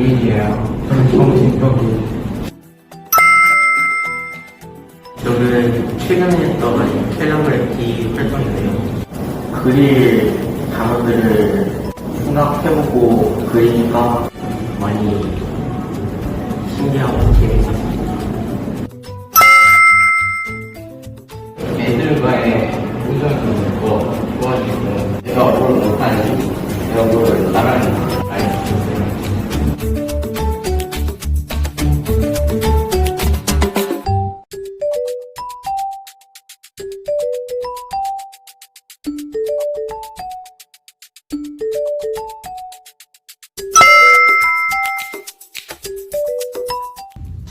비밀이에요. 저는 처음 진격이. 저는 최근에 했던 캘러그래피 활동인데요. 그릴 단어들을 생각해보고 그리니까 많이 신기하고 재밌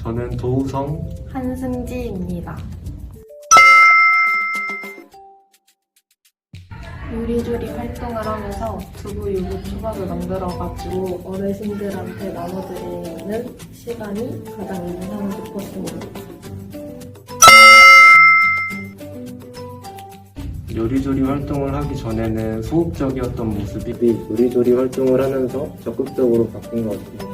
저는 도우성 한승지입니다. 요리조리 활동을 하면서 두부 유부 초밥을 만들어가지고 어르신들한테 나눠드리는 시간이 가장 인상 깊었습니다. 요리조리 활동을 하기 전에는 소극적이었던 모습이 요리조리 활동을 하면서 적극적으로 바뀐 것 같아요.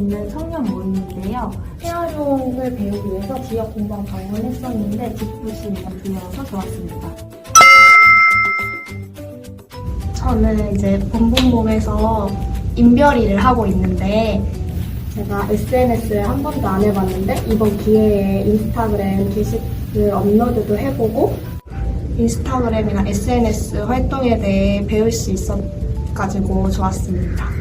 있는 청년 모임인데요. 헤어용을 배우기 위해서 지역 공방 방문했었는데 기쁘시면 들려서 좋았습니다. 저는 이제 본본목에서 인별 일을 하고 있는데 제가 SNS를 한 번도 안 해봤는데 이번 기회에 인스타그램 게시글 업로드도 해보고 인스타그램이나 SNS 활동에 대해 배울 수 있어가지고 좋았습니다.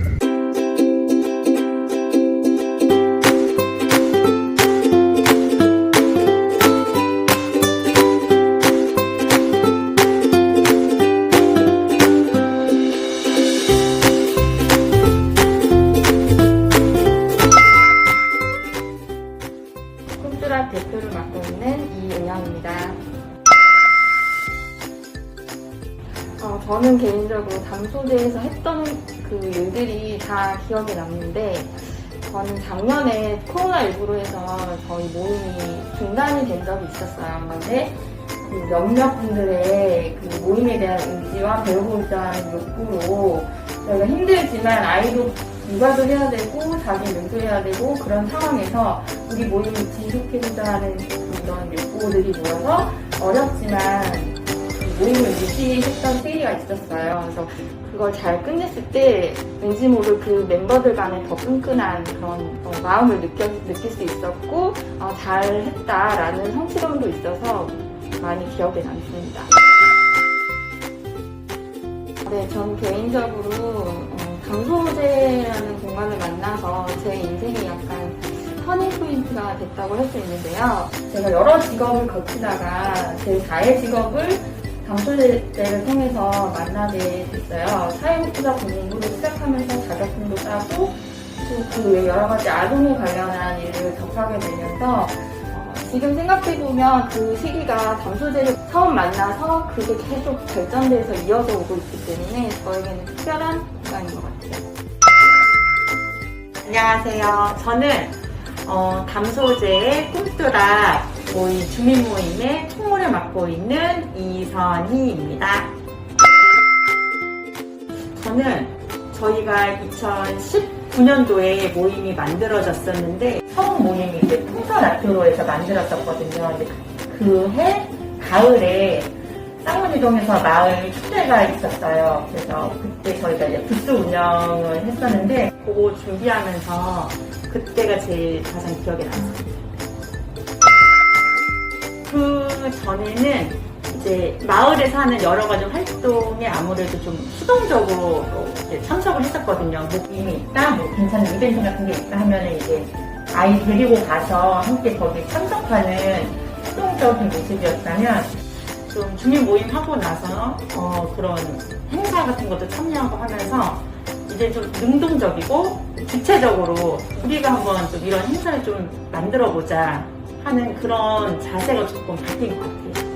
저는 개인적으로 담소제에서 했던 그 일들이 다 기억에 남는데 저는 작년에 코로나19로 해서 저희 모임이 중단이 된 적이 있었어요. 그런데 그 몇몇 분들의 그 모임에 대한 의지와 배우고자 욕구로 저희가 힘들지만 아이도 육아도 해야 되고 자기 일도 해야 되고 그런 상황에서 우리 모임을 지속해보자 하는 그런 욕구들이 모여서 어렵지만 그 모임을 유지했던 시기가 있었어요. 그래서 그걸 잘 끝냈을 때 왠지 모를 그 멤버들 간의 더 끈끈한 그런 어, 마음을 느껴, 느낄 수 있었고 어, 잘했다라는 성취감도 있어서 많이 기억에 남습니다. 네, 전 개인적으로 어, 강소제라는 공간을 만나서 제 인생에 약간 터닝 포인트가 됐다고 할 수 있는데요. 제가 여러 직업을 거치다가 제 4의 직업을 강소제를 통해서 만나게 됐어요. 사회복지사 공부를 시작하면서 자격증도 따고 또그외 여러 가지 아동에 관련한 일을 접하게 되면서 어, 지금 생각해보면 그 시기가 담소제를 처음 만나서 그게 계속 발전돼서 이어져 오고 있기 때문에 저에게는 특별한 시간인 것 같아요. 안녕하세요. 저는 어, 담소제의 꿈뚜라 모임 주민 모임의 총무를 맡고 있는 이선희입니다. 저는 저희가 2019년도에 모임이 만들어졌었는데 처음 모임이 이제 풍선학교로 해서 만들었었거든요. 근데 그해 가을에 쌍문이동에서 마을 축제가 있었어요. 그래서 그때 저희가 이제 부스 운영을 했었는데 그거 준비하면서 그때가 제일 가장 기억에 남습니다. 그 전에는 이제 마을에서 하는 여러 가지 활동에 아무래도 좀 수동적으로 참석을 했었거든요. 모임이 있다, 뭐 괜찮은 이벤트 같은 게 있다 하면은 이제 아이 데리고 가서 함께 거기 참석하는 수동적인 모습이었다면 좀 주민 모임 하고 나서 어, 그런 행사 같은 것도 참여하고 하면서 이제 좀 능동적이고 구체적으로 우리가 한번 좀 이런 행사를 좀 만들어 보자 하는 그런 자세가 조금 바뀐 것 같아요.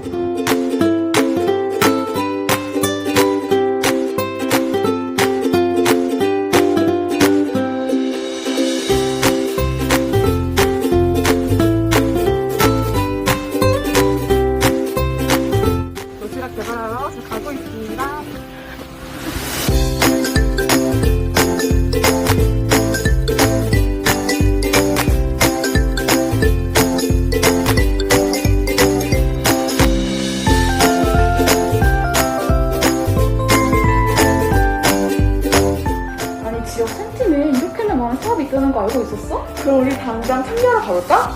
거 알고 있었어? 그럼 우리 당장 참여하러 가볼까?